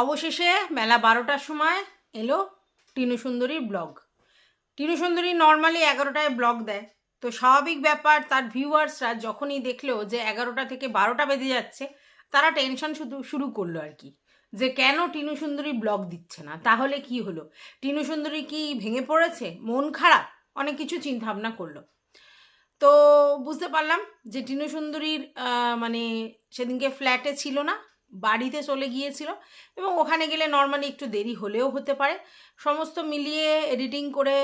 অবশেষে বেলা বারোটার সময় এলো টিনু সুন্দরীর ব্লগ। টিনু সুন্দরী নর্মালি এগারোটায় ব্লগ দেয়। তো স্বাভাবিক ব্যাপার, তার ভিউয়ার্সরা যখনই দেখল যে এগারোটা থেকে বারোটা বেজে যাচ্ছে, তারা টেনশন শুধু, শুরু করল আর কি। যে কেন টিনু সুন্দরী ব্লগ দিচ্ছে না? তাহলে কি হলো? টিনু সুন্দরী কি ভেঙে পড়েছে? মন খারাপ? অনেক কিছু চিন্তা ভাবনা করল। তো বুঝতে পারলাম যে টিনু সুন্দরীর মানে সেদিনকে ফ্ল্যাটে ছিল না। বাড়িতে চলে গিয়েছিল এবং ওখানে গেলে নর্মালি একটু দেরি হলেও হতে পারে। সমস্ত মিলিয়ে এডিটিং করে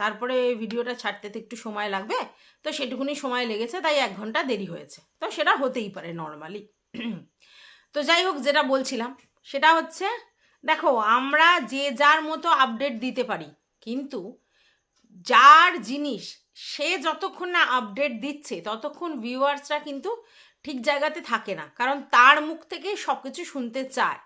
তারপরে ভিডিওটা ছাড়তে তো একটু সময় লাগবে, তো সেটুকুনি সময় লেগেছে, তাই এক ঘণ্টা দেরি হয়েছে। তো সেটা হতেই পারে নর্মালি তো যাই হোক, যেটা বলছিলাম, সেটা হচ্ছে, দেখো, আমরা যে যার মতো আপডেট দিতে পারি, কিন্তু যার জিনিস সে যতক্ষণ না আপডেট দিচ্ছে, ততক্ষণ ভিউয়ার্সরা কিন্তু ঠিক জায়গাতে থাকে না। কারণ তার মুখ থেকে সব কিছু শুনতে চায়।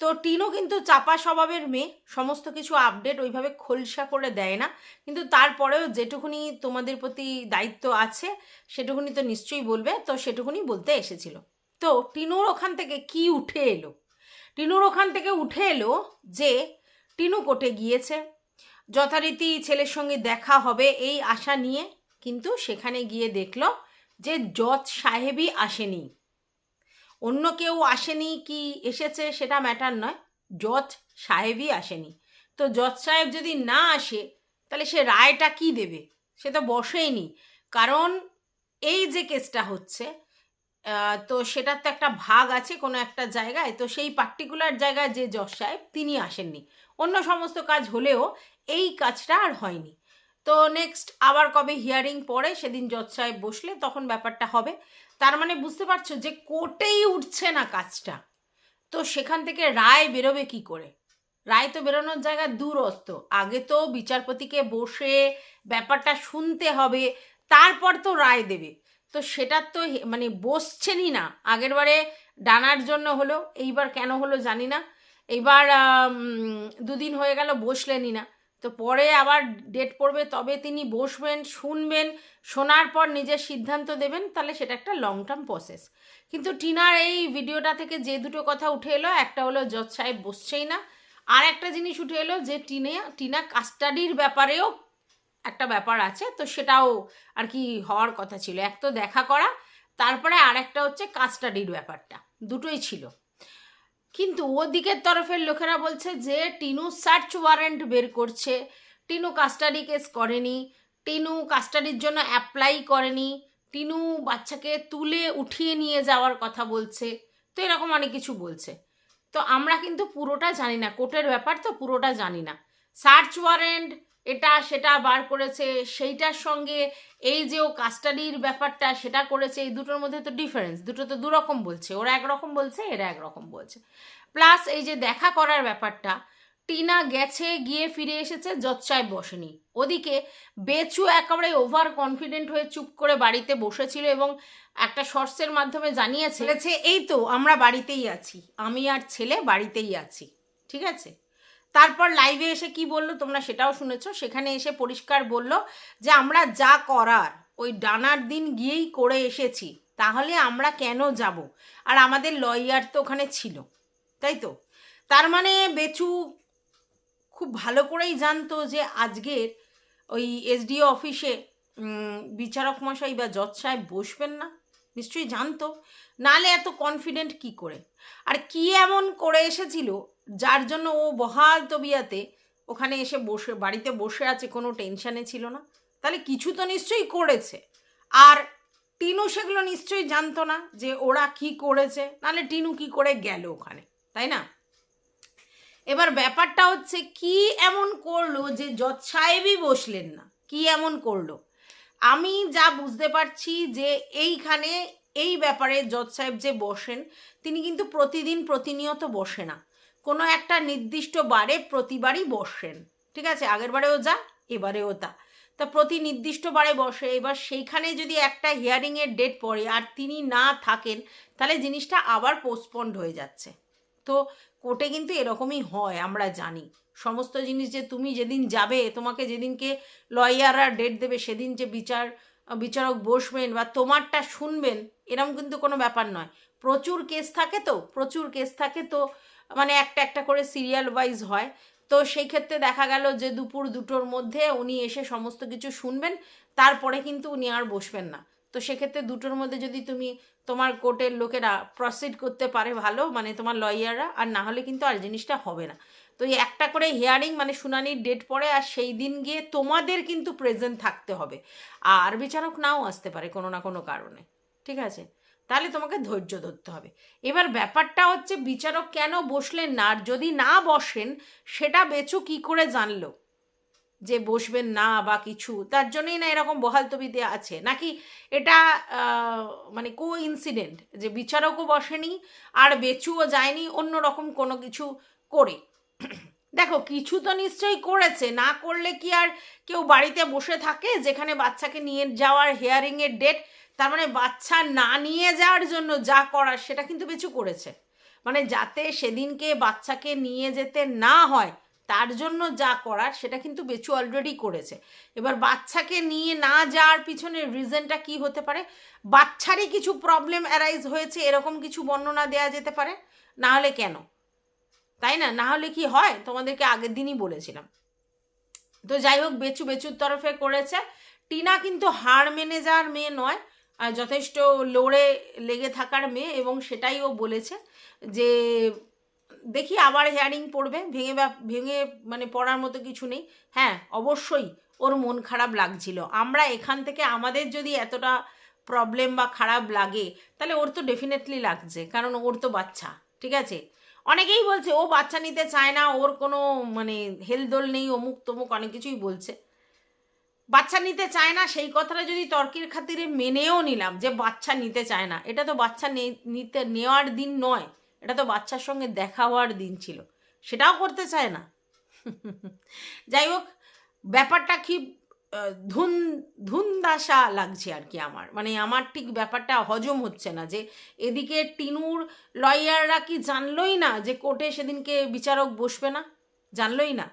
তো টিনও কিন্তু চাপা স্বভাবের মেয়ে, সমস্ত কিছু আপডেট ওইভাবে খোলসা করে দেয় না। কিন্তু তারপরেও যেটুকুনি তোমাদের প্রতি দায়িত্ব আছে, সেটুকুনি তো নিশ্চয়ই বলবে, তো সেটুকুনি বলতে এসেছিল। তো টিনুর ওখান থেকে কি উঠে এলো? টিনুর ওখান থেকে উঠে এলো যে টিনু কোটে গিয়েছে। যথারীতি ছেলের সঙ্গে দেখা হবে এই আশা নিয়ে, কিন্তু সেখানে গিয়ে দেখল যে জজ সাহেবই আসেনি। অন্য কেউ আসেনি কি এসেছে সেটা ম্যাটার নয়। জজ সাহেবই আসেনি। তো জজ সাহেব যদি না আসে, তাহলে সে রায়টা কি দেবে? সে তো বসেইনি। কারণ এই যে কেসটা হচ্ছে তো সেটার তো একটা ভাগ আছে কোনো একটা জায়গায়। তো সেই পার্টিকুলার জায়গায় যে জজ সাহেব, তিনি আসেননি। অন্য সমস্ত কাজ হলেও এই কাজটা আর হয়নি। তো নেক্সট আবার কবে হিয়ারিং পরে সেদিন জজ সাহেব বসলে তখন ব্যাপারটা হবে। তার মানে বুঝতে পারছ যে কোর্টেই উঠছে না কাজটা। তো সেখান থেকে রায় বেরোবে কি করে? রায় তো বেরোনোর জায়গা দূরস্থ। আগে তো বিচারপতিকে বসে ব্যাপারটা শুনতে হবে, তারপর তো রায় দেবে। তো সেটার তো মানে বসছেনই না। আগের বারে ডানার জন্য হলো, এইবার কেন হলো জানি না। এইবার দুদিন হয়ে গেল, বসলেনই না। তো পরে আবার ডেট পড়বে, তবে তিনি বসবেন, শুনবেন, শোনার পর নিজের সিদ্ধান্ত দেবেন, তাহলে সেটা একটা লং টার্ম প্রসেস কিন্তু টিনার এই ভিডিওটা থেকে যে দুটো কথা উঠে এলো, একটা হলো জজ সাহেব বসছেই না, আর একটা জিনিস উঠে এলো যে টিনে, টিনা কাস্টাডির ব্যাপারেও একটা ব্যাপার আছে, তো সেটাও আর কি হওয়ার কথা ছিল। এক তো দেখা করা, তারপরে আর একটা হচ্ছে কাস্টাডির ব্যাপারটা, দুটোই ছিল। কিন্তু ওদিকের তরফের লোকেরা বলছে যে, টিনু সার্চ ওয়ারেন্ট বের করছে। টিনু কাস্টাডি কেস করেনি। টিনু কাস্টাডির জন্য অ্যাপ্লাই করেনি। টিনু বাচ্চাকে তুলে উঠিয়ে নিয়ে যাওয়ার কথা বলছে। তো এরকম অনেক কিছু বলছে। তো আমরা কিন্তু পুরোটা জানি না। কোর্টের ব্যাপার তো পুরোটা জানি না। সার্চ ওয়ারেন্ট এটা, সেটা বার করেছে, সেইটার সঙ্গে এই যে ও কাস্টাডির ব্যাপারটা, সেটা করেছে, এই দুটোর মধ্যে তো ডিফারেন্স দুটো তো দুরকম বলছে। ওরা একরকম বলছে, এরা একরকম বলছে। প্লাস এই যে দেখা করার ব্যাপারটা, টিনা গেছে, গিয়ে ফিরে এসেছে সাহেব বসেনি। ওদিকে বেচু একেবারে ওভার কনফিডেন্ট হয়ে চুপ করে বাড়িতে বসেছিল এবং একটা শর্টসের মাধ্যমে জানিয়েছে এই তো, আমরা বাড়িতেই আছি। আমি আর ছেলে বাড়িতেই আছি। ঠিক আছে? তারপর লাইভে এসে কি বলল তোমরা সেটাও শুনেছো। সেখানে এসে পরিষ্কার বলল যে, আমরা যা করার ওই ডানার দিন গিয়েই করে এসেছি। তাহলে আমরা কেন যাব? আর আমাদের লয়ার তো ওখানে ছিল, তাই তো? তার মানে বেচু খুব ভালো করেই জানতো যে আজকের ওই এসডিও অফিসে বিচারক মশাই বা জজ সাহেব বসবেন না। নিশ্চয়ই জানতো। নালে এত কনফিডেন্ট কি করে? আর কি এমন করে এসেছিল যার জন্য ও বহাল তবিয়াতে ওখানে এসে বসে, বাড়িতে বসে আছে, কোনো টেনশানে ছিল না। তাহলে কিছু তো নিশ্চয়ই করেছে। আর টিনু সেগুলো নিশ্চয়ই জানতো না যে ওরা কি করেছে, নাহলে টিনু কি করে গেল ওখানে, তাই না? এবার ব্যাপারটা হচ্ছে, কি এমন করল যে জজ সাহেবই বসলেন না? কি এমন করল? আমি যা বুঝতে পারছি যে এইখানে এই ব্যাপারে জজ সাহেব যে বসেন, তিনি কিন্তু প্রতিদিন প্রতিনিয়ত বসে না। কোনো একটা নির্দিষ্ট বারে প্রতিবারই বসেন। ঠিক আছে? আগের বারেও যা, এবারেও তা। তা প্রতি নির্দিষ্ট বারে বসে, এবার সেইখানে যদি একটা হিয়ারিংয়ের ডেট পড়ে আর তিনি না থাকেন, তাহলে জিনিসটা আবার পোস্টপন্ড হয়ে যাচ্ছে। তো কোর্টে কিন্তু এরকমই হয়, আমরা জানি। সমস্ত জিনিস যে তুমি যেদিন যাবে, তোমাকে যেদিনকে লয়াররা ডেট দেবে, সেদিন যে বিচার বিচারক বসবেন বা তোমারটা শুনবেন, এরম কিন্তু কোনো ব্যাপার নয়। প্রচুর কেস থাকে তো, প্রচুর কেস থাকে তো মানে একটা একটা করে সিরিয়াল ওয়াইজ হয়। তো সেই ক্ষেত্রে দেখা গেল যে দুপুর দুটোর মধ্যে উনি এসে সমস্ত কিছু শুনবেন, তারপরে কিন্তু উনি আর বসবেন না। তো সেক্ষেত্রে দুটোর মধ্যে যদি তুমি তোমার কোর্টের লোকেরা প্রসিড করতে পারে ভালো মানে তোমার লয়াররা আর না হলে কিন্তু আর জিনিসটা হবে না। তো এই একটা করে হিয়ারিং মানে শুনানির ডেট পড়ে আর সেই দিন গিয়ে তোমাদের কিন্তু প্রেজেন্ট থাকতে হবে। আর বিচারক নাও আসতে পারে কোনো না কোনো কারণে, ঠিক আছে? তাহলে তোমাকে ধৈর্য ধরতে হবে। এবার ব্যাপারটা হচ্ছে বিচারক কেন বসলেন না? আর যদি না বসেন, সেটা বেচু কি করে জানলো? যে বসবেন না বা কিছু, তার জন্যই না এরকম বহালতবিতে আছে? নাকি এটা মানে কো ইনসিডেন্ট যে বিচারকও বসেনি আর বেচুও যায়নি অন্য রকম কোনো কিছু করে? দেখো, কিছু তো নিশ্চয়ই করেছে। না করলে কি আর কেউ বাড়িতে বসে থাকে, যেখানে বাচ্চাকে নিয়ে যাওয়ার হেয়ারিংয়ের ডেট তার মানে বাচ্চা না নিয়ে যাওয়ার জন্য যা করার, সেটা কিন্তু বেচু করেছে। মানে যাতে সেদিনকে বাচ্চাকে নিয়ে যেতে না হয়, তার জন্য যা করার, সেটা কিন্তু বেচু অলরেডি করেছে। এবার বাচ্চাকে নিয়ে না যাওয়ার পিছনে রিজনটা কি হতে পারে? বাচ্চারই কিছু প্রবলেম অ্যারাইজ হয়েছে, এরকম কিছু বর্ণনা দেওয়া যেতে পারে? না হলে কেন? তাই না? না হলে কি হয়? তোমাদেরকে আগের দিনই বলেছিলাম। তো যাই হোক, বেচু বেচুর তরফে করেছে। টিনা কিন্তু হার মেনে যাওয়ার মেয়ে নয় যথেষ্ট লড়ে লেগে থাকার মেয়ে, এবং সেটাই ও বলেছে যে, দেখি আবার হেয়ারিং পড়বে। ভেঙে ভেঙে মানে পড়ার মতো কিছু নেই। হ্যাঁ অবশ্যই ওর মন খারাপ লাগছিল। আমরা এখান থেকে আমাদের যদি এতটা প্রবলেম বা খারাপ লাগে, তাহলে ওর তো ডেফিনেটলি লাগছে, কারণ ওর তো বাচ্চা, ঠিক আছে? অনেকেই বলছে, ও বাচ্চা নিতে চায় না, ওর কোনো মানে হেলদোল নেই, অমুক তমুক, অনেক কিছুই বলছে। বাচ্চা নিতে চায় না, সেই কথাটা যদি তর্কের খাতিরে মেনেও নিলাম যে বাচ্চা নিতে চায় না, এটা তো বাচ্চা নিতে নেওয়ার দিন নয়, এটা তো বাচ্চার সঙ্গে দেখা হওয়ার দিন ছিল, সেটাও করতে চায় না। যাই হোক, ব্যাপারটা কি ধুন, ধুনদাসা লাগছে আর কি আমার। মানে আমার ঠিক ব্যাপারটা হজম হচ্ছে না যে এদিকে টিনুর লয়াররা কি জানলোই না যে কোর্টে সেদিনকে বিচারক বসবে না? জানলোই না?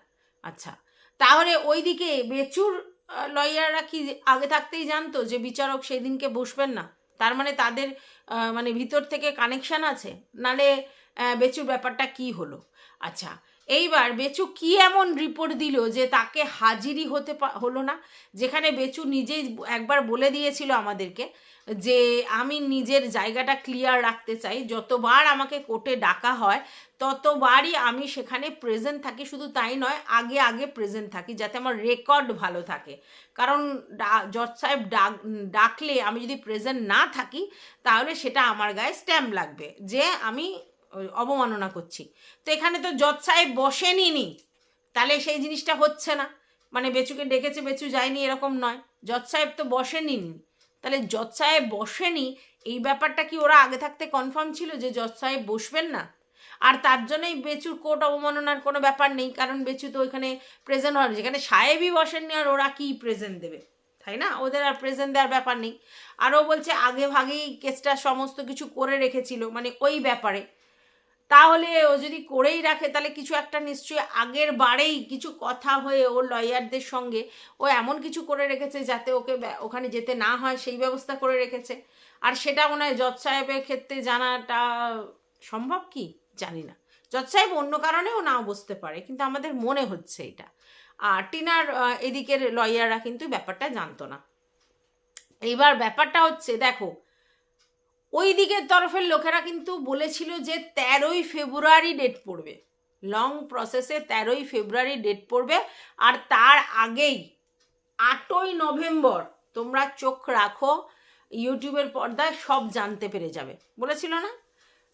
আচ্ছা তাহলে ওইদিকে বেচুর লয়াররা কি আগে থাকতেই জানতো যে বিচারক সেদিনকে বসবেন না? তার মানে তাদের মানে ভিতর থেকে কানেকশন আছে? নালে বেচুর ব্যাপারটা কি হলো? আচ্ছা এইবার বেচু কি এমন রিপোর্ট দিল যে তাকে হাজিরি হতে হলো না? যেখানে বেচু নিজেই একবার বলে দিয়েছিল আমাদেরকে যে আমি নিজের জায়গাটা ক্লিয়ার রাখতে চাই। যতবার আমাকে কোর্টে ডাকা হয়, ততবারই আমি সেখানে প্রেজেন্ট থাকি। শুধু তাই নয়, আগে আগে প্রেজেন্ট থাকি যাতে আমার রেকর্ড ভালো থাকে। কারণ জজ সাহেব ডাক ডাকলে আমি যদি প্রেজেন্ট না থাকি, তাহলে সেটা আমার গায়ে স্ট্যাম্প লাগবে। যে আমি অবমাননা করছি। তো এখানে তো জজ সাহেব বসেনি নি। তাহলে সেই জিনিসটা হচ্ছে না। মানে বেচুকে ডেকেছে, বেচু যায়নি এরকম নয়। জজ সাহেব তো বসেনি নি। তাহলে জজ সাহেব বসেনি, এই ব্যাপারটা কি ওরা আগে থাকতে কনফার্ম ছিল যে জজ সাহেব বসবেন না? আর তার জন্যই বেচুর কোর্ট অবমাননার কোনো ব্যাপার নেই, কারণ বেচু তো ওইখানে প্রেজেন্ট হওয়ার যেখানে সাহেবই বসেননি আর ওরা কি প্রেজেন্ট দেবে? তাই না? ওদের আর প্রেজেন্ট দেওয়ার ব্যাপার নেই। আরও বলছে, আগে ভাগেই কেসটা সমস্ত কিছু করে রেখেছিল। মানে ওই ব্যাপারে। তাহলে ও যদি করেই রাখে, তাহলে কিছু একটা নিশ্চয়ই আগের বারেই কিছু কথা হয়ে ওর লয়ারদের সঙ্গে ও এমন কিছু করে রেখেছে যাতে ওকে ওখানে যেতে না হয়, সেই ব্যবস্থা করে রেখেছে। আর সেটা মনে হয় জজ সাহেবের ক্ষেত্রে জানাটা সম্ভব কি? জানি না। জজ সাহেব অন্য কারণেও নাও বুঝতে পারে, কিন্তু আমাদের মনে হচ্ছে এটা। আর টিনার এদিকের লয়াররা কিন্তু ব্যাপারটা জানতো না। এইবার ব্যাপারটা হচ্ছে, দেখো ওই দিকের তরফের লোকেরা কিন্তু বলেছিল যে তেরোই ফেব্রুয়ারি ডেট পড়বে। লং প্রসেসে তেরোই ফেব্রুয়ারি ডেট পড়বে আর তার আগেই আটই নভেম্বর তোমরা চোখ রাখো, ইউটিউবের পর্দায় সব জানতে পেরে যাবে। বলেছিল না?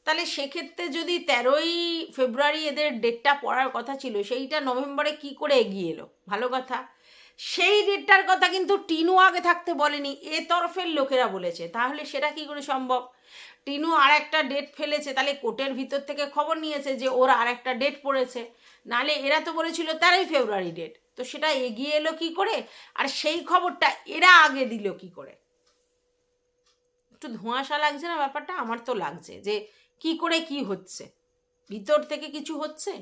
তাহলে সেক্ষেত্রে যদি তেরোই ফেব্রুয়ারি এদের ডেটটা পড়ার কথা ছিল, সেইটা নভেম্বরে কি করে এগিয়ে এলো? ভালো কথা। সেই ডেটটার কথা কিন্তু টিনু আগে থাকতে বলেনি, এ তরফের লোকেরা বলেছে। তাহলে সেটা কি করে সম্ভব? টিনু আর একটা ডেট ফেলেছে, তাহলে কোর্টের ভিতর থেকে খবর নিয়েছে যে ওর আর একটা ডেট পড়েছে। নালে এরা তো বলেছিল তেরোই ফেব্রুয়ারি ডেট তো সেটা এগিয়ে এলো কি করে? আর সেই খবরটা এরা আগে দিল কি করে? একটু ধোঁয়াশা লাগছে না ব্যাপারটা? আমার তো লাগছে যে কি করে কি হচ্ছে? ভিতর থেকে কিছু হচ্ছে?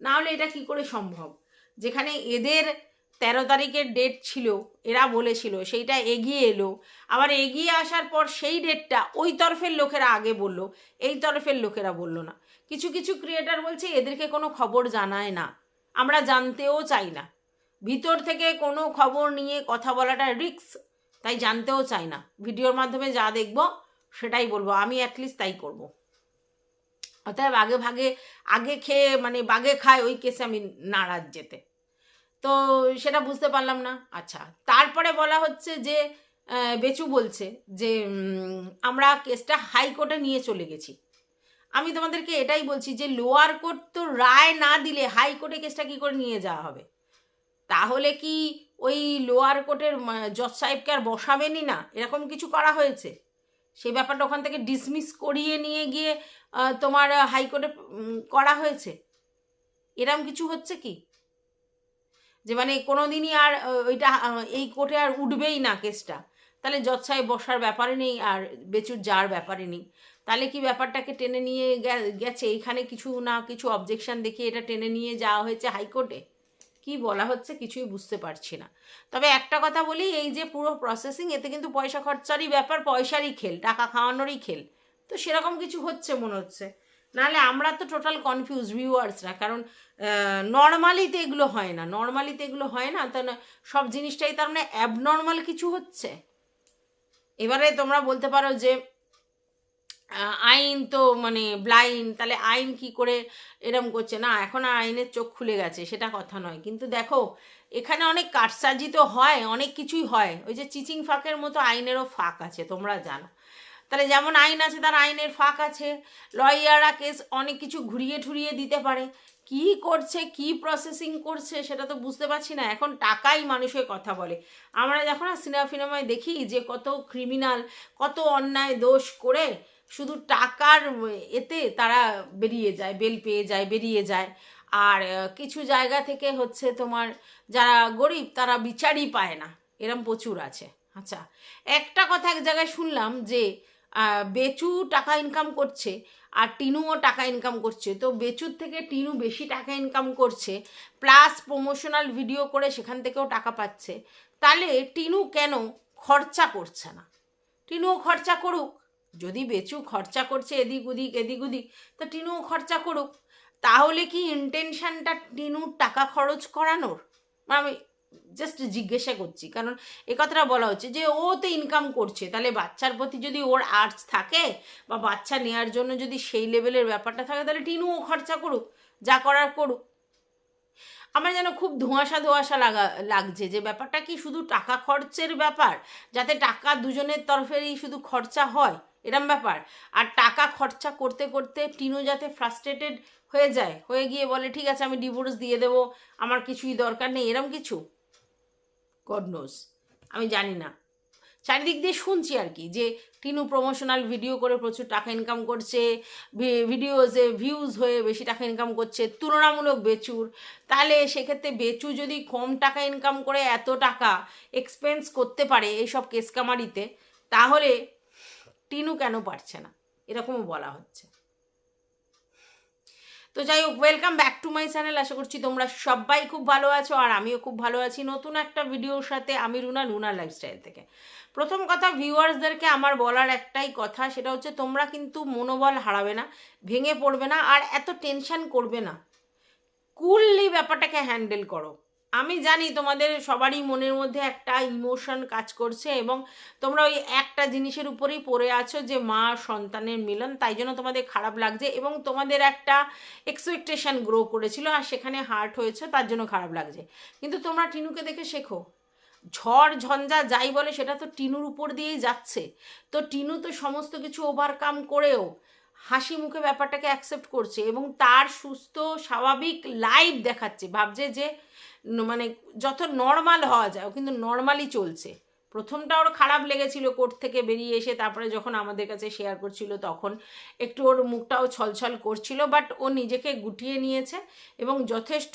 না হলে এটা কি করে সম্ভব? যেখানে এদের তেরো তারিখের ডেট ছিল, এরা বলেছিল, সেইটা এগিয়ে এলো। আবার এগিয়ে আসার পর সেই ডেটটা ওই তরফের লোকেরা আগে বলল, এই তরফের লোকেরা বলল না। কিছু কিছু ক্রিয়েটার বলছে, এদেরকে কোনো খবর জানায় না, আমরা জানতেও চাই না। ভিতর থেকে কোনো খবর নিয়ে কথা বলাটা রিক্স তাই জানতেও চাই না। ভিডিওর মাধ্যমে যা দেখব, সেটাই বলব। আমি অ্যাটলিস্ট তাই করব। অতএব আগে ভাগে, আগে খেয়ে মানে বাগে খায় ওই কেসে আমি নারাজ যেতে। তো সেটা বুঝতে পারলাম না। আচ্ছা তারপরে বলা হচ্ছে যে বেচু বলছে যে আমরা কেসটা হাইকোর্টে নিয়ে চলে গেছি। আমি তোমাদেরকে এটাই বলছি যে, লোয়ার কোর্ট তো রায় না দিলে হাইকোর্টে কেসটা কি করে নিয়ে যাওয়া হবে? তাহলে কি ওই লোয়ার কোর্টের জজ সাহেবকে আর বসাবেনই না? এরকম কিছু করা হয়েছে? সেই ব্যাপারটা ওখান থেকে ডিসমিস করিয়ে নিয়ে গিয়ে তোমার হাইকোর্টে করা হয়েছে? এরম কিছু হচ্ছে কি? যে মানে কোনো দিনই আর ওইটা এই কোর্টে আর উঠবেই না কেসটা। তাহলে সাহেব বসার ব্যাপারে নেই আর বেচুর যাওয়ার ব্যাপারে নেই। তাহলে কি ব্যাপারটাকে টেনে নিয়ে গেছে? এখানে কিছু না কিছু অবজেকশন দেখিয়ে এটা টেনে নিয়ে যাওয়া হয়েছে হাইকোর্টে? কি বলা হচ্ছে কিছুই বুঝতে পারছি না। তবে একটা কথা বলি, এই যে পুরো প্রসেসিং এতে কিন্তু পয়সা খরচারই ব্যাপার, পয়সারই খেল, টাকা খাওয়ানোরই খেল। তো সেরকম কিছু হচ্ছে মনে হচ্ছে। নাহলে আমরা তো টোটাল কনফিউজ ভিউয়ার্সরা কারণ নর্মালিতে এগুলো হয় না। নর্মালিতে এগুলো হয় না, তা সব জিনিসটাই তার মানে অ্যাবনর্মাল কিছু হচ্ছে। এবারে তোমরা বলতে পারো যে আইন তো মানে ব্লাইন্ড তাহলে আইন কি করে এরম করছে? না, এখন আইনের চোখ খুলে গেছে, সেটা কথা নয়। কিন্তু দেখো, এখানে অনেক কারসাজি তো হয়, অনেক কিছুই হয়। ওই যে চিচিং ফাঁকের মতো আইনেরও ফাঁক আছে, তোমরা জানো। তাহলে যেমন আইন আছে, তার আইনের ফাঁক আছে। লয়াররা কেস অনেক কিছু ঘুরিয়ে ঠুরিয়ে দিতে পারে। কি করছে, কি প্রসেসিং করছে, সেটা তো বুঝতে পারছি না। এখন টাকাই মানুষের কথা বলে। আমরা যখন সিনেমা ফিনেমায় দেখি যে কত ক্রিমিনাল কত অন্যায় দোষ করে শুধু টাকার এতে তারা বেরিয়ে যায় বেল পেয়ে যায়, বেরিয়ে যায়। আর কিছু জায়গা থেকে হচ্ছে তোমার যারা গরিব, তারা বিচারই পায় না। এরম প্রচুর আছে। আচ্ছা একটা কথা এক জায়গায় শুনলাম যে বেচু টাকা ইনকাম করছে আর টিনুও টাকা ইনকাম করছে। তো বেচুর থেকে টিনু বেশি টাকা ইনকাম করছে প্লাস প্রমোশনাল ভিডিও করে সেখান থেকেও টাকা পাচ্ছে। তাহলে টিনু কেন খরচা করছে না? টিনুও খরচা করুক, যদি বেচু খরচা করছে এদিক ওদিক এদিক ওদিক, তো টিনুও খরচা করুক। তাহলে কি ইন্টেনশনটা টিনুর টাকা খরচ করানোর? আমি জাস্ট জিজ্ঞাসা করছি। কারণ এ কথাটা বলা হচ্ছে যে, ও তো ইনকাম করছে। তাহলে বাচ্চার প্রতি যদি ওর আর্টস থাকে বা বাচ্চা নেওয়ার জন্য যদি সেই লেভেলের ব্যাপারটা থাকে, তাহলে টিনুও খরচা করুক, যা করার করুক। আমার যেন খুব ধোঁয়াশা ধোঁয়াশা লাগা, লাগছে যে ব্যাপারটা কি শুধু টাকা খরচের ব্যাপার? যাতে টাকা দুজনের তরফেরই শুধু খরচা হয়, এরম ব্যাপার। আর টাকা খরচা করতে করতে টিনু যাতে ফ্রাস্ট্রেটেড হয়ে যায়, হয়ে গিয়ে বলে, ঠিক আছে, আমি ডিভোর্স দিয়ে দেবো, আমার কিছুই দরকার নেই, এরম কিছু? গড নোজ আমি জানি না। চারিদিক দিয়ে শুনছি আর কি যে টিনু প্রমোশনাল ভিডিও করে প্রচুর টাকা ইনকাম করছে ভিডিওজে ভিউজ হয়ে বেশি টাকা ইনকাম করছে, তুলনামূলক বেচুর। তাহলে সেক্ষেত্রে বেচু যদি কম টাকা ইনকাম করে এত টাকা এক্সপেন্স করতে পারে এইসব কেস কামারিতে তাহলে টিনু কেন পারছে না? এরকমও বলা হচ্ছে। তো যাই হোক welcome back to my channel আশা করছি তোমরা সবাই খুব ভালো আছো আর আমিও খুব ভালো আছি নতুন একটা ভিডিওর সাথে আমি রুনা রুনা লাইফস্টাইল থেকে। প্রথম কথা ভিউয়ার্সদেরকে আমার বলার একটাই কথা, সেটা হচ্ছে তোমরা কিন্তু মনোবল হারাবে না, ভেঙে পড়বে না, আর এত টেনশন করবে না। কুললি ব্যাপারটাকে হ্যান্ডেল করো। আমি জানি তোমাদের সবারই মনের মধ্যে একটা ইমোশন কাজ করছে এবং তোমরা ওই একটা জিনিসের উপরেই পড়ে আছো যে মা সন্তানের মিলন, তাই জন্য তোমাদের খারাপ লাগছে এবং তোমাদের একটা এক্সপেকটেশন গ্রো করেছিল আর সেখানে হার্ট হয়েছে, তার জন্য খারাপ লাগছে। কিন্তু তোমরা টিনুকে দেখে শেখো, ঝড়, ঝঞ্ঝা যাই বলে সেটা তো টিনুর উপর দিয়েই যাচ্ছে। তো টিনু তো সমস্ত কিছু ওভারকাম করেও হাসি মুখে ব্যাপারটাকে অ্যাকসেপ্ট করছে এবং তার সুস্থ, স্বাভাবিক লাইফ দেখাচ্ছে। ভাবছে যে মানে যত নর্মাল হওয়া যায়, ও কিন্তু নর্মালি চলছে। প্রথমটা ওর খারাপ লেগেছিল কোর্ট থেকে বেরিয়ে এসে, তারপরে যখন আমাদের কাছে শেয়ার করছিল, তখন একটু ওর মুখটাও ছলছল করছিল বাট ও নিজেকে গুটিয়ে নিয়েছে এবং যথেষ্ট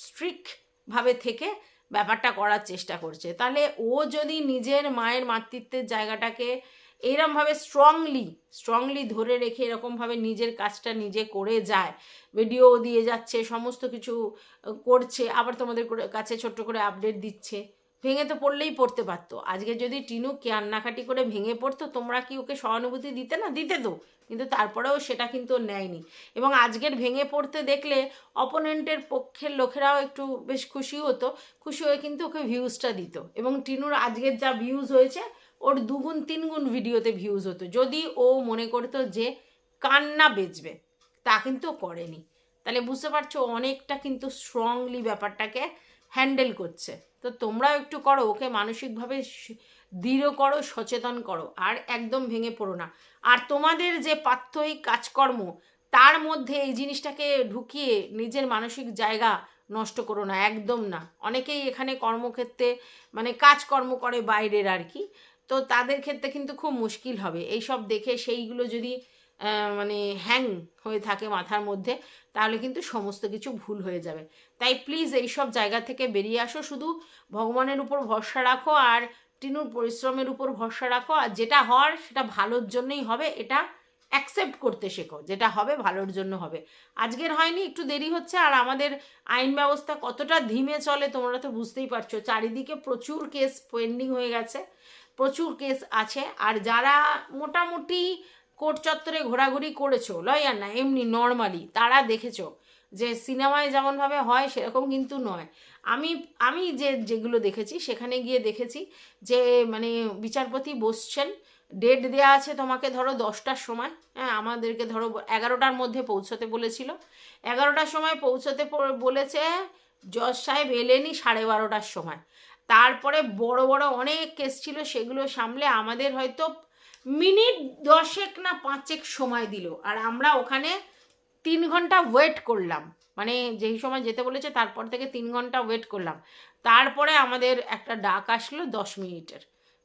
স্ট্রিক্টভাবে থেকে ব্যাপারটা করার চেষ্টা করছে। তাহলে ও যদি নিজের মায়ের মাতৃত্বের জায়গাটাকে এইরমভাবে স্ট্রংলি স্ট্রংলি ধরে রেখে এরকমভাবে নিজের কাজটা নিজে করে যায়। ভিডিও দিয়ে যাচ্ছে, সমস্ত কিছু করছে, আবার তোমাদের কাছে ছোট্ট করে আপডেট দিচ্ছে। ভেঙে তো পড়লেই পড়তে পারতো। আজকে যদি টিনু কান্নাকাটি করে ভেঙে পড়তো, তোমরা কি ওকে সহানুভূতি দিতে না? দিতে তো। কিন্তু তারপরেও সেটা কিন্তু নেয়নি। এবং আজকের ভেঙে পড়তে দেখলে অপোনেন্টের পক্ষের লোকেরাও একটু বেশ খুশি হতো। খুশি হয়ে কিন্তু ওকে ভিউজটা দিত। এবং টিনুর আজকের যা ভিউজ হয়েছে ওর দুগুণ, তিনগুণ ভিডিওতে ভিউজ হতো। যদি ও মনে করতো যে কান্না বেচবে, তা কিন্তু করেনি। তাহলে বুঝতে পারছ, অনেকটা কিন্তু স্ট্রংলি ব্যাপারটাকে হ্যান্ডেল করছে। তো তোমরাও একটু করো, ওকে মানসিকভাবে দৃঢ় করো, সচেতন করো, আর একদম ভেঙে পড়ো না। আর তোমাদের যে প্রাত্যহিক কাজকর্ম, তার মধ্যে এই জিনিসটাকে ঢুকিয়ে নিজের মানসিক জায়গা নষ্ট করো না, একদম না। অনেকেই এখানে কর্মক্ষেত্রে মানে কাজকর্ম করে বাইরের আর কি। তো তাদের ক্ষেত্রে কিন্তু খুব মুশকিল হবে। এই সব দেখে সেইগুলো যদি মানে হ্যাং হয়ে থাকে মাথার মধ্যে, তাহলে কিন্তু সমস্ত কিছু ভুল হয়ে যাবে। তাই প্লিজ এইসব জায়গা থেকে বেরিয়ে আসো, শুধু ভগবানের উপর ভরসা রাখো আর টিনুর পরিশ্রমের উপর ভরসা রাখো। আর যেটা হওয়ার সেটা ভালোর জন্যই হবে, এটা অ্যাকসেপ্ট করতে শেখো। যেটা হবে ভালোর জন্য হবে। আজকের হয়নি, একটু দেরি হচ্ছে আর আমাদের আইন ব্যবস্থা কতটা ধীমে চলে তোমরা তো বুঝতেই পারছ। চারিদিকে প্রচুর কেস পেন্ডিং হয়ে গেছে। প্রচুর কেস আছে। আর যারা মোটামুটি কোর্ট চত্বরে ঘোরাঘুরি করেছ, লয়ার না, এমনি নর্মালি তারা দেখেছ যে সিনেমায় যেমনভাবে হয়, সেরকম কিন্তু নয়। আমি আমি যে, যেগুলো দেখেছি, সেখানে গিয়ে দেখেছি যে মানে বিচারপতি বসছেন ডেট দেওয়া আছে তোমাকে ধরো দশটার সময় হ্যাঁ আমাদেরকে ধরো এগারোটার মধ্যে পৌঁছতে বলেছিল। এগারোটার সময় পৌঁছতে বলেছে, জজ সাহেব এলেনি সাড়ে বারোটার সময়। তারপরে বড় বড় অনেক কেস ছিল, সেগুলো সামলে আমাদের হয়তো মিনিট দশেক না পাঁচেক সময় দিল। আর আমরা ওখানে তিন ঘণ্টা ওয়েট করলাম। মানে যেই সময় যেতে বলেছে, তারপর থেকে তিন ঘণ্টা ওয়েট করলাম। তারপরে আমাদের একটা ডাক আসলো দশ মিনিটের।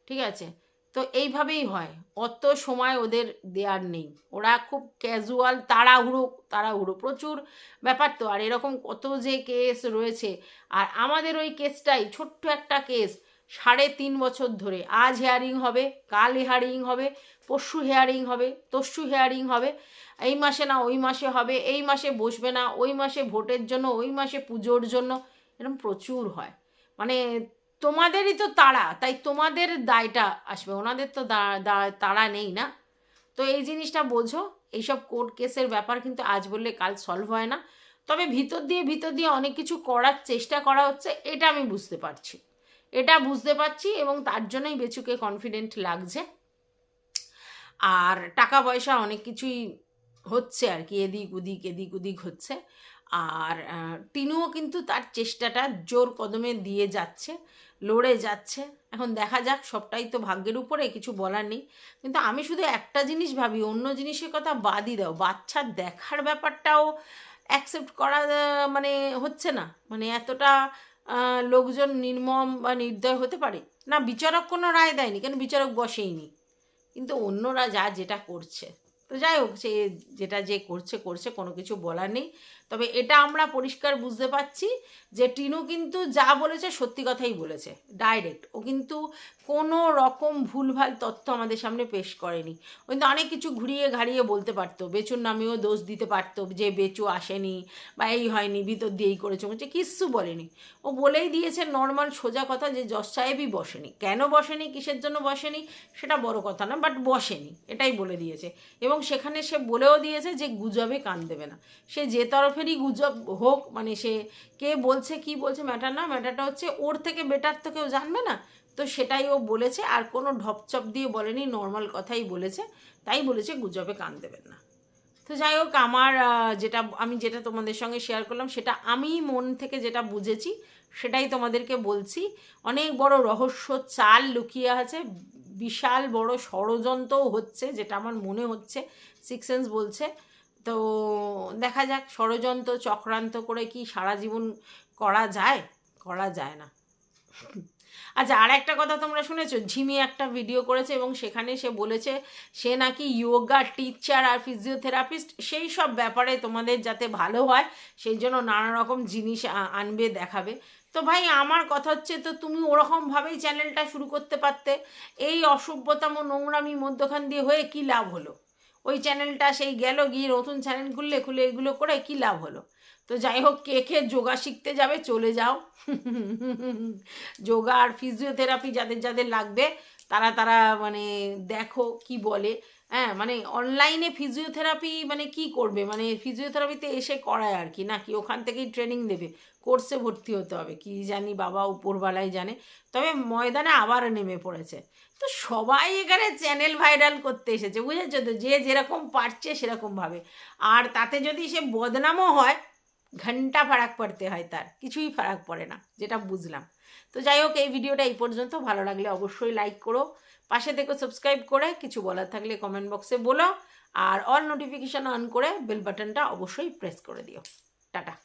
ঠিক আছে? তো এইভাবেই হয়। অত সময় ওদের দেওয়ার নেই। ওরা খুব ক্যাজুয়াল তাড়াহুড়ো তাড়াহুড়ো। প্রচুর ব্যাপার তো। আর এরকম কত যে কেস রয়েছে। আর আমাদের ওই কেসটাই ছোট্ট একটা কেস সাড়ে তিন বছর ধরে। আজ হেয়ারিং হবে, কাল হেয়ারিং হবে, পরশু হেয়ারিং হবে তস্যু হেয়ারিং হবে। এই মাসে না, ওই মাসে হবে, এই মাসে বসবে না, ওই মাসে ভোটের জন্য, ওই মাসে পুজোর জন্য। এরকম প্রচুর হয়। মানে তোমাদেরই তো তাড়া, তাই তোমাদের দায়টা আসবে। ওনাদের তো তাড়া নেই না। তো এই জিনিসটা বোঝো, এইসব কোর্ট কেসের ব্যাপার কিন্তু আজ বললে কাল সলভ হয় না। তবে ভিতর দিয়ে ভিতর দিয়ে অনেক কিছু করার চেষ্টা করা হচ্ছে, এটা আমি বুঝতে পারছি। এটা বুঝতে পারছি এবং তার জন্যই বেচুকে কনফিডেন্ট লাগছে। আর টাকা পয়সা অনেক কিছুই হচ্ছে আর কি, এদিক ওদিক এদিক ওদিক হচ্ছে। আর টিনুও কিন্তু তার চেষ্টাটা জোর কদমে দিয়ে যাচ্ছে। লড়ে যাচ্ছে। এখন দেখা যাক, সবটাই তো ভাগ্যের উপরে, কিছু বলার নেই। কিন্তু আমি শুধু একটা জিনিস ভাবি, অন্য জিনিসের কথা বাদই দাও। বাচ্চার দেখার ব্যাপারটাও অ্যাকসেপ্ট করা মানে হচ্ছে না। মানে এতটা লোকজন নির্মম বা নির্দয় হতে পারে? না, বিচারক কোনো রায় দেয়নি, কেন বিচারক বসেইনি? কিন্তু অন্যরা যা যেটা করছে। তো যাই হোক, সে যেটা যে করছে করছে, কোনো কিছু বলার নেই। তবে এটা আমরা পরিষ্কার বুঝতে পারছি যে টিনু কিন্তু যা বলেছে সত্যি কথাই বলেছে ডাইরেক্ট ও কিন্তু কোনো রকম ভুলভাল তথ্য আমাদের সামনে পেশ করেনি। ও কিন্তু অনেক কিছু ঘুরিয়ে ঘাড়িয়ে বলতে পারতো, বেচুর নামেও দোষ দিতে পারতো যে বেচু আসেনি বা এই হয়নি, ভিতর দিয়েই করেছে, বলছে কিচ্ছু বলেনি। ও বলেই দিয়েছে নর্মাল সোজা কথা যে জজ সাহেবই বসেনি। কেন বসেনি, কিসের জন্য বসেনি, সেটা বড় কথা না বাট বসেনি, এটাই বলে দিয়েছে। এবং সেখানে সে বলেও দিয়েছে যে গুজবে কান দেবে না। সে যে তরফেরই গুজব হোক মানে সে কে বলছে, কি বলছে ম্যাটার না ম্যাটারটা হচ্ছে ওর থেকে বেটার তো কেউ জানবে না। তো সেটাই ও বলেছে, আর কোনো ঢপচপ দিয়ে বলেনি নর্মাল কথাই বলেছে। তাই বলেছে, গুজবে কান দেবেন না। তো যাই হোক, আমার যেটা, আমি যেটা তোমাদের সঙ্গে শেয়ার করলাম, সেটা আমি মন থেকে যেটা বুঝেছি, সেটাই তোমাদেরকে বলছি। অনেক বড় রহস্য চাল লুকিয়ে আছে, বিশাল বড় ষড়যন্ত্রও হচ্ছে, যেটা আমার মনে হচ্ছে সিক্স সেন্স বলছে। তো দেখা যাক ষড়যন্ত্র চক্রান্ত করে কি সারা জীবন করা যায়? করা যায় না। আচ্ছা আর একটা কথা তোমরা শুনেছো? ঝিমি একটা ভিডিও করেছে এবং সেখানে সে বলেছে, সে নাকি ইয়োগা টিচার আর ফিজিওথেরাপিস্ট সেই সব ব্যাপারে তোমাদের যাতে ভালো হয়, সেই জন্য নানা রকম জিনিস আনবে, দেখাবে। তো ভাই, আমার কথা হচ্ছে, তো তুমি ওরকমভাবেই চ্যানেলটা শুরু করতে পারতে। এই অসভ্যতাম নোংরামি মধ্যখান দিয়ে হয়ে কী লাভ হলো? ওই চ্যানেলটা সেই গেল, গিয়ে নতুন চ্যানেল খুললে, খুলে এগুলো করে কি লাভ হলো? তো যাই হোক, কে কে যোগা শিখতে যাবে চলে যাও। যোগা আর ফিজিওথেরাপি যাদের যাদের লাগবে, তারা তারা মানে দেখো কি বলে। হ্যাঁ মানে অনলাইনে ফিজিওথেরাপি মানে কি করবে? মানে ফিজিওথেরাপিতে এসে করায় আর কি। নাকি ওখান থেকেই ট্রেনিং দেবে? কোর্সে ভর্তি হতে হবে। কি জানি বাবা উপরবালাই জানে। তবে ময়দানে আবার নেমে পড়েছে। তো সবাই এখানে চ্যানেল ভাইরাল করতে এসেছে, বুঝেছ তো? যে যেরকম পারছে সেরকমভাবে আর তাতে যদি সে বদনামও হয়, ঘণ্টা ফারাক পড়তে হয় তার। কিছুই ফারাক পড়ে না, যেটা বুঝলাম। তো যাই হোক, এই ভিডিওটা এই পর্যন্ত। ভালো লাগলে অবশ্যই লাইক করো। পাশে থেকে সাবস্ক্রাইব করে কিছু বলার থাকলে কমেন্ট বক্সে বলো, আর অল নোটিফিকেশান অন করে বেল বাটনটা অবশ্যই প্রেস করে দিও। টাটা।